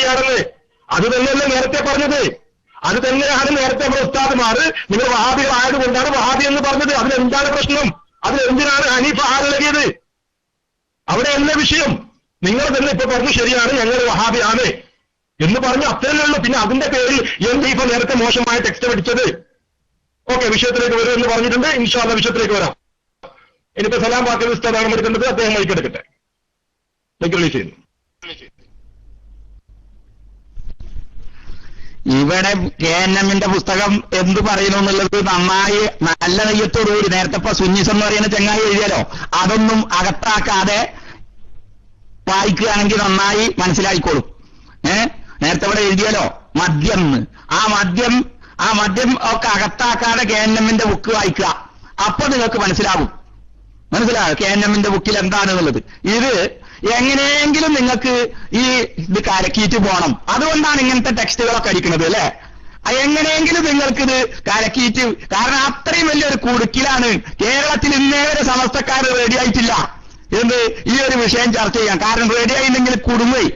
വഹാബിയാണെന്ന് അത് തന്നെയല്ലേ നേരത്തെ പറഞ്ഞത്? അത് തന്നെയാണ് നേരത്തെ നമ്മുടെ ഉസ്താദ്മാർ. നിങ്ങൾ വഹാബികളായതുകൊണ്ടാണ് വഹാബി എന്ന് പറഞ്ഞത്. അതിലെന്താണ് പ്രശ്നം? അതിലെന്തിനാണ് ഹനീഫ നൽകിയത്? അവിടെ എന്ന വിഷയം? നിങ്ങൾ തന്നെ ഇപ്പൊ പറഞ്ഞു ശരിയാണ് ഞങ്ങൾ വഹാബിയാണ് എന്ന് പറഞ്ഞു അത്രയല്ലേ പിന്നെ അതിന്റെ പേരിൽ എന്ത് ഇപ്പൊ നേരത്തെ മോശമായ ടെക്സ്റ്റ് പഠിച്ചത് ഓക്കെ വിഷയത്തിലേക്ക് വരും എന്ന് പറഞ്ഞിട്ടുണ്ട്. ഇൻഷാല്ല വിഷയത്തിലേക്ക് വരാം. ഇനിയിപ്പോ സലാം ഉസ്താദാണ് എടുക്കേണ്ടത് അദ്ദേഹം മൈക്കെടുക്കട്ടെ മൈക്ക് ചെയ്യുന്നു. ഇവിടെ കെ എൻ എമ്മിന്റെ പുസ്തകം എന്ത് പറയുന്നു എന്നുള്ളത് നന്നായി നല്ല നെയ്യത്തോടുകൂടി നേരത്തെ ഇപ്പൊ സുഞ്ഞിസ് എന്ന് പറയുന്ന ചങ്ങായി എഴുതിയാലോ? അതൊന്നും അകത്താക്കാതെ വായിക്കുകയാണെങ്കിൽ നന്നായി മനസ്സിലായിക്കോളും. ഏ? നേരത്തെ ഇവിടെ എഴുതിയാലോ? മദ്യം. ആ മദ്യം ആ മദ്യം ഒക്കെ അകത്താക്കാതെ കെ എൻ എമ്മിന്റെ ബുക്ക് വായിക്കുക. അപ്പൊ നിങ്ങൾക്ക് മനസ്സിലാകും. മനസ്സിലാകും കെ എൻ എമ്മിന്റെ ബുക്കിൽ എന്താണെന്നുള്ളത് ഇത് എങ്ങനെയെങ്കിലും നിങ്ങൾക്ക് ഈ ഇത് കരക്കിയിട്ട് പോകണം അതുകൊണ്ടാണ് ഇങ്ങനത്തെ ടെക്സ്റ്റുകളൊക്കെ അടിക്കുന്നത് അല്ലെ? എങ്ങനെയെങ്കിലും നിങ്ങൾക്കിത് കരക്കിയിട്ട് കാരണം അത്രയും വലിയൊരു കുടുക്കിലാണ് കേരളത്തിൽ ഇന്നേ വരെ സമസ്തക്കാർ റെഡി ആയിട്ടില്ല. എന്ത്? ഈ ഒരു വിഷയം ചർച്ച ചെയ്യാം കാരണം റെഡി ആയില്ലെങ്കിൽ കുടുങ്ങി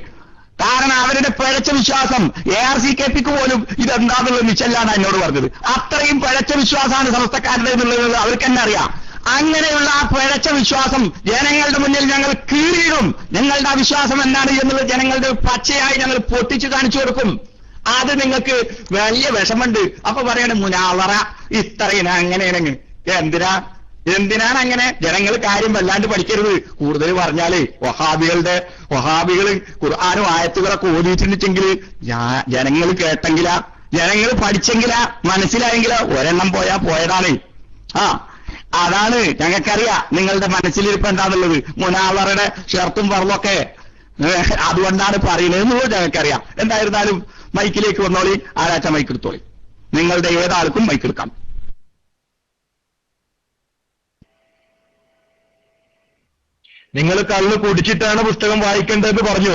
കാരണം അവരുടെ പിഴച്ച വിശ്വാസം എ ആർ സി കെ പിക്ക് പോലും ഇതെന്താന്നുള്ള മിച്ചല്ലാണ് എന്നോട് പറഞ്ഞത്. അത്രയും പിഴച്ച വിശ്വാസമാണ് സമസ്തക്കാരുടെ എന്നുള്ളത് അവർക്ക് തന്നെ അറിയാം. അങ്ങനെയുള്ള ആ പിഴച്ച വിശ്വാസം ജനങ്ങളുടെ മുന്നിൽ ഞങ്ങൾ കീറിയിടും. നിങ്ങളുടെ ആ വിശ്വാസം എന്താണ് എന്നുള്ളത് ജനങ്ങളുടെ പച്ചയായി ഞങ്ങൾ പൊട്ടിച്ചു കാണിച്ചു കൊടുക്കും. അത് നിങ്ങൾക്ക് വലിയ വിഷമുണ്ട് അപ്പൊ പറയണേ മുനാവറ ഇത്രയും അങ്ങനെയാണെങ്കിൽ എന്തിനാ? എന്തിനാണ് അങ്ങനെ? ജനങ്ങൾ കാര്യം വല്ലാണ്ട് പഠിക്കരുത്. കൂടുതൽ പറഞ്ഞാലേ വഹാബികളുടെ വഹാബികൾ ഖുർആാനും ആയത്തുകളൊക്കെ ഓടിയിട്ടുണ്ടെങ്കിൽ ജനങ്ങൾ കേട്ടെങ്കിലാ. ജനങ്ങൾ പഠിച്ചെങ്കിലാ. മനസ്സിലായെങ്കിലാ. ഒരെണ്ണം പോയാ പോയതാണ്. ആ അതാണ് ഞങ്ങൾക്കറിയാം നിങ്ങളുടെ മനസ്സിലിരിപ്പ് എന്താണുള്ളത് മുനാവറുടെ ഷർട്ടും പറലൊക്കെ അതുകൊണ്ടാണ് പറയുന്നത് എന്നുള്ളത് ഞങ്ങൾക്കറിയാം. എന്തായിരുന്നാലും മൈക്കിലേക്ക് വന്നോളി ആരാച്ച മൈക്ക് എടുത്തോളി. നിങ്ങളുടെ ഏതാൾക്കും മൈക്ക് എടുക്കാം. നിങ്ങൾ കള്ള് കുടിച്ചിട്ടാണ് പുസ്തകം വായിക്കേണ്ടതെന്ന് പറഞ്ഞു.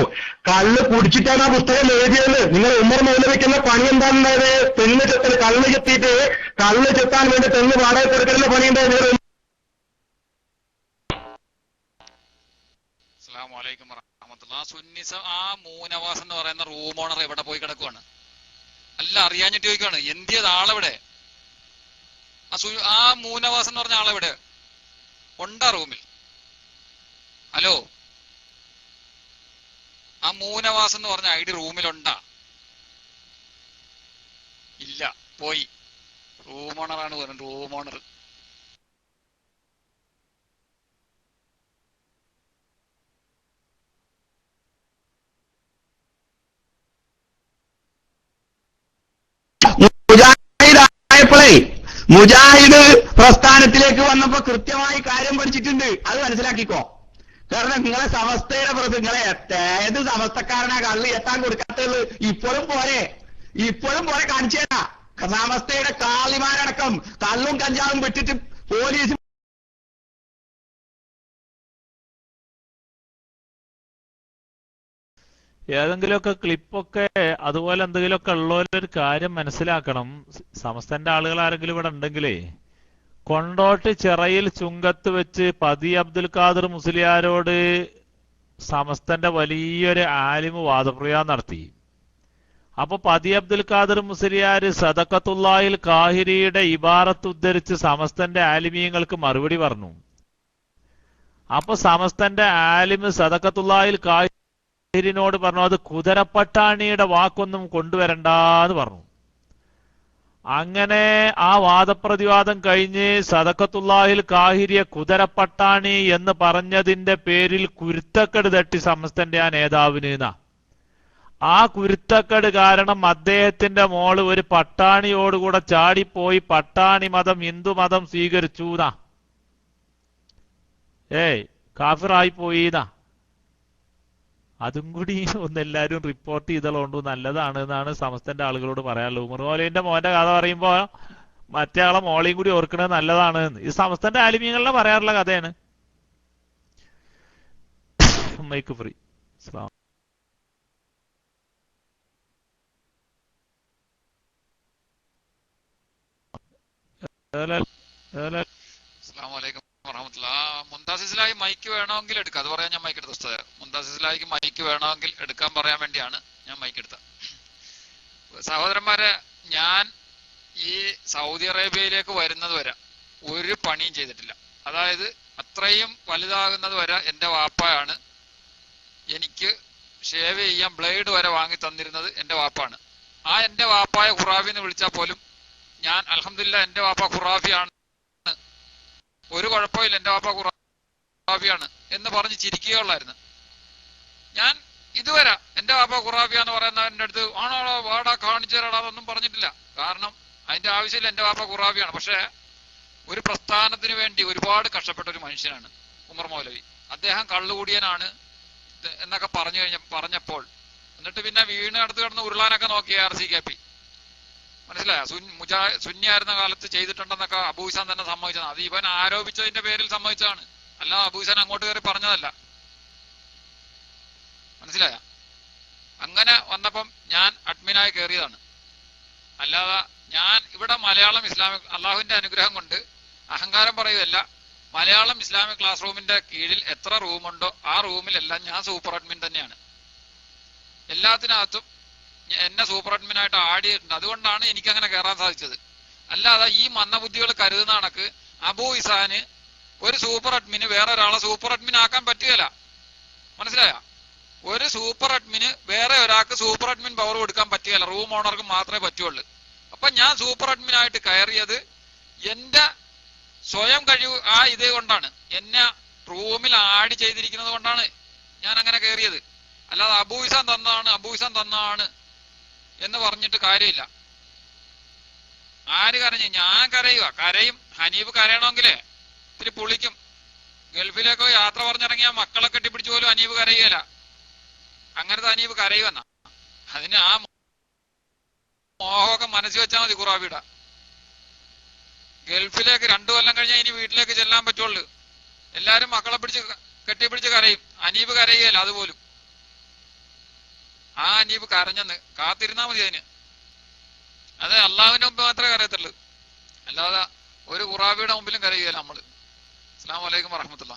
കള്ള് കുടിച്ചിട്ടാണ് ആ പുസ്തകം എഴുതിയത്. നിങ്ങൾ ഉമ്മർ മൗലവിക്കുന്ന പണി എന്താണുണ്ടായത്? തെങ്ങ് ചെത്തൽ കള്ള് ചെത്തിയിട്ട് കള്ള് ചെത്താൻ വേണ്ടി തെങ്ങ് വാടക കൊടുക്കലിന്റെ പണി ഉണ്ടായത് വറഹ്മത്തുള്ളാഹി. ആ മൂനവാസ് എന്ന് പറയുന്ന റൂം ഓണർ എവിടെ പോയി കിടക്കുവാണ്? അല്ല അറിയാഞ്ഞിട്ട് ചോദിക്കാണ് എന്തിയത് ആളെവിടെ? ആ മൂനവാസ് എന്ന് പറഞ്ഞ ആളെവിടെ? ഉണ്ടാ റൂമിൽ. ഹലോ. ആ മൂനവാസം എന്ന് പറഞ്ഞ ഐ ഡി റൂമിലുണ്ടാ? ഇല്ല പോയി. റൂം ഓണറാണ് പറഞ്ഞത് റൂം ഓണർ. മുജാഹിദ് പ്രസ്ഥാനത്തിലേക്ക് വന്നപ്പോ കൃത്യമായി കാര്യം പഠിച്ചിട്ടുണ്ട്. അത് മനസ്സിലാക്കിക്കോ. കാരണം നിങ്ങളെ സമസ്തയുടെ പ്രതി നിങ്ങളെ ഏത് സമസ്തക്കാരനാ കള്ളി എത്താൻ കൊടുക്കാത്തത്? ഇപ്പോഴും പോരെ. ഇപ്പോഴും പോരെ കാണിച്ചു തരാ. സമസ്തയുടെ കാളിമാരടക്കം കള്ളും കഞ്ചാവും വിട്ടിട്ട് പോലീസ് ഏതെങ്കിലുമൊക്കെ ക്ലിപ്പൊക്കെ അതുപോലെ എന്തെങ്കിലുമൊക്കെ ഉള്ളൊരു കാര്യം മനസ്സിലാക്കണം. സമസ്തന്റെ ആളുകൾ ആരെങ്കിലും ഇവിടെ ഉണ്ടെങ്കിലേ കൊണ്ടോട്ട് ചിറയിൽ ചുങ്കത്ത് വെച്ച് പതി അബ്ദുൽ ഖാദർ മുസ്ലിയാരോട് സമസ്തന്റെ വലിയൊരു ആലിമ് വാദപ്രയാ നടത്തി. അപ്പൊ പതി അബ്ദുൽ ഖാദർ മുസ്ലിയാർ സദക്കത്തുല്ലാഹിൽ കാഹിരിയുടെ ഇബാറത്ത് ഉദ്ധരിച്ച് സമസ്തന്റെ ആലിമീയങ്ങൾക്ക് മറുപടി പറഞ്ഞു. അപ്പൊ സമസ്തന്റെ ആലിമ് സദക്കത്തുല്ലാഹിൽ കാഹിരിനോട് പറഞ്ഞു അത് കുതിരപ്പട്ടാണിയുടെ വാക്കൊന്നും കൊണ്ടുവരണ്ടാന്ന് പറഞ്ഞു. അങ്ങനെ ആ വാദപ്രതിവാദം കഴിഞ്ഞ് സദക്കത്തുല്ലാഹിൽ കാഹിരിയ കുതിരപ്പട്ടാണി എന്ന് പറഞ്ഞതിന്റെ പേരിൽ കുരുത്തക്കെട് തട്ടി സമസ്തന്റെ ആ നേതാവിന് ആ കുരുത്തക്കെട് കാരണം അദ്ദേഹത്തിന്റെ മോൾ ഒരു പട്ടാണിയോടുകൂടെ ചാടിപ്പോയി പട്ടാണി മതം ഹിന്ദു മതം സ്വീകരിച്ചു ഏയ് കാഫിറായി പോയിന്നാ അതും കൂടി ഒന്ന് എല്ലാവരും റിപ്പോർട്ട് ചെയ്തതുകൊണ്ട് നല്ലതാണ് എന്നാണ് സമസ്തന്റെ ആളുകളോട് പറയാനുള്ളത്. ഉമർ മൗലവിന്റെ മോന്റെ കഥ പറയുമ്പോ മറ്റേ ആളെ മോളെയും കൂടി ഓർക്കണത് നല്ലതാണ്. എന്ന്. ഇത് സമസ്തന്റെ ആലിമ്യങ്ങളിലെ പറയാറുള്ള കഥയാണ്. മൈക്ക് ഫ്രീ അസ്സാം വലൈക്കും വറഹമത്തുള്ള മുന്താസിസിലായി മൈക്ക് വേണമെങ്കിൽ എടുക്കാം. അത് പറയാൻ ഞാൻ മൈക്ക് എടുത്ത ഉസ്താദ്. മുന്താസിസിലായിക്ക് മൈക്ക് വേണമെങ്കിൽ എടുക്കാൻ പറയാൻ വേണ്ടിയാണ് ഞാൻ മൈക്ക് എടുത്ത സഹോദരന്മാരെ ഞാൻ ഈ സൗദി അറേബ്യയിലേക്ക് വരുന്നത് വരെ ഒരു പണിയും ചെയ്തിട്ടില്ല. അതായത് അത്രയും വലുതാകുന്നത് വരെ എന്റെ വാപ്പയാണ് എനിക്ക് ഷേവ് ചെയ്യാൻ ബ്ലേഡ് വരെ വാങ്ങി തന്നിരുന്നത് എന്റെ വാപ്പാണ്. ആ എന്റെ വാപ്പായ ഖുറാഫി എന്ന് വിളിച്ചാൽ പോലും ഞാൻ അലഹമില്ല എന്റെ വാപ്പ ഖുറാഫിയാണ് ഒരു കുഴപ്പമില്ല എന്റെ വാപ്പ ഖുറാഫിയാണ് എന്ന് പറഞ്ഞ് ചിരിക്കുകയുള്ളായിരുന്നു. ഞാൻ ഇതുവരെ എന്റെ വാപ്പ പറയുന്ന പറയുന്നവരുടെ അടുത്ത് ആണോ വാടാ കാണിച്ചു എന്നൊന്നും പറഞ്ഞിട്ടില്ല. കാരണം അതിന്റെ ആവശ്യമില്ല എന്റെ വാപ്പ ഖുറാഫിയാണ് പക്ഷേ ഒരു പ്രസ്ഥാനത്തിന് വേണ്ടി ഒരുപാട് കഷ്ടപ്പെട്ട ഒരു മനുഷ്യനാണ് ഉമർ മൗലവി. അദ്ദേഹം കള്ളുകൂടിയനാണ് എന്നൊക്കെ പറഞ്ഞു കഴിഞ്ഞ പറഞ്ഞപ്പോൾ എന്നിട്ട് പിന്നെ വീണ് അടുത്ത് കിടന്ന് ഉരുളാനൊക്കെ നോക്കി ആർ സി കെ പി മനസ്സിലായോ? മുജാ സുന്യായിരുന്ന കാലത്ത് ചെയ്തിട്ടുണ്ടെന്നൊക്കെ അബൂസാൻ തന്നെ സമ്മതിച്ചതാണ്. അത് ഇവൻ ആരോപിച്ചതിന്റെ പേരിൽ സമ്മതിച്ചതാണ്. അല്ല അബൂസാൻ അങ്ങോട്ട് കയറി പറഞ്ഞതല്ല. മനസ്സിലായ? അങ്ങനെ വന്നപ്പം ഞാൻ അഡ്മിനായി കയറിയതാണ്. അല്ലാതെ ഞാൻ ഇവിടെ മലയാളം ഇസ്ലാമിക് അള്ളാഹുവിന്റെ അനുഗ്രഹം കൊണ്ട് അഹങ്കാരം പറയുകയല്ല. മലയാളം ഇസ്ലാമിക് ക്ലാസ് റൂമിന്റെ കീഴിൽ എത്ര റൂമുണ്ടോ ആ റൂമിലെല്ലാം ഞാൻ സൂപ്പർ അഡ്മിൻ തന്നെയാണ്. എല്ലാത്തിനകത്തും എന്നെ സൂപ്പർ അഡ്മിനായിട്ട് ആടിയിട്ടുണ്ട് അതുകൊണ്ടാണ് എനിക്ക് അങ്ങനെ കയറാൻ സാധിച്ചത്. അല്ലാതെ ഈ മന്ദബുദ്ധികൾ കരുതുന്ന കണക്ക് അബൂ ഇസാന് ഒരു സൂപ്പർ അഡ്മിന് വേറെ ഒരാളെ സൂപ്പർ അഡ്മിൻ ആക്കാൻ പറ്റുകയില്ല. മനസ്സിലായ? ഒരു സൂപ്പർ അഡ്മിന് വേറെ ഒരാൾക്ക് സൂപ്പർ അഡ്മിൻ പവർ കൊടുക്കാൻ പറ്റുകയില്ല. റൂം ഓണർക്ക് മാത്രമേ പറ്റുള്ളൂ അപ്പൊ ഞാൻ സൂപ്പർ അഡ്മിൻ ആയിട്ട് കയറിയത് എന്റെ സ്വയം കഴിവ് ആ ഇത് കൊണ്ടാണ്. എന്നെ റൂമിൽ ആഡ് ചെയ്തിരിക്കുന്നത് കൊണ്ടാണ് ഞാൻ അങ്ങനെ കയറിയത്. അല്ലാതെ അബൂയിസാൻ തന്നതാണ് അബൂയിസാൻ തന്നതാണ് എന്ന് പറഞ്ഞിട്ട് കാര്യമില്ല. ആര് കരഞ്ഞു? ഞാൻ കരയുക കരയും. ഹനീബ് കരയണമെങ്കിൽ ഇത്തിരി പുളിക്കും. ഗൾഫിലേക്ക് യാത്ര പറഞ്ഞിറങ്ങിയ മക്കളെ കെട്ടിപ്പിടിച്ചു പോലും അനീബ് കരയുകയില്ല. അങ്ങനത്തെ അനീബ് കരയുമെന്ന അതിന് ആ മോഹമൊക്കെ മനസ്സിൽ വെച്ചാൽ മതി ഖുറാബിയുടെ. ഗൾഫിലേക്ക് രണ്ടു കൊല്ലം കഴിഞ്ഞാൽ ഇനി വീട്ടിലേക്ക് ചെല്ലാൻ പറ്റുള്ളൂ. എല്ലാരും മക്കളെ പിടിച്ച് കെട്ടിപ്പിടിച്ച് കരയും. അനീബ് കരയുകയല്ല അതുപോലും. ആ അനീബ് കരഞ്ഞെന്ന് കാത്തിരുന്നാ മതി അതിന്. അത് അള്ളാഹുവിന്റെ മുമ്പ് മാത്രമേ കരയത്തുള്ളൂ. അല്ലാതെ ഒരു ഉറാബിയുടെ മുമ്പിലും കരയുകയില്ല നമ്മൾ. അസ്സാം വലൈക്കും വറഹമത്തുള്ള.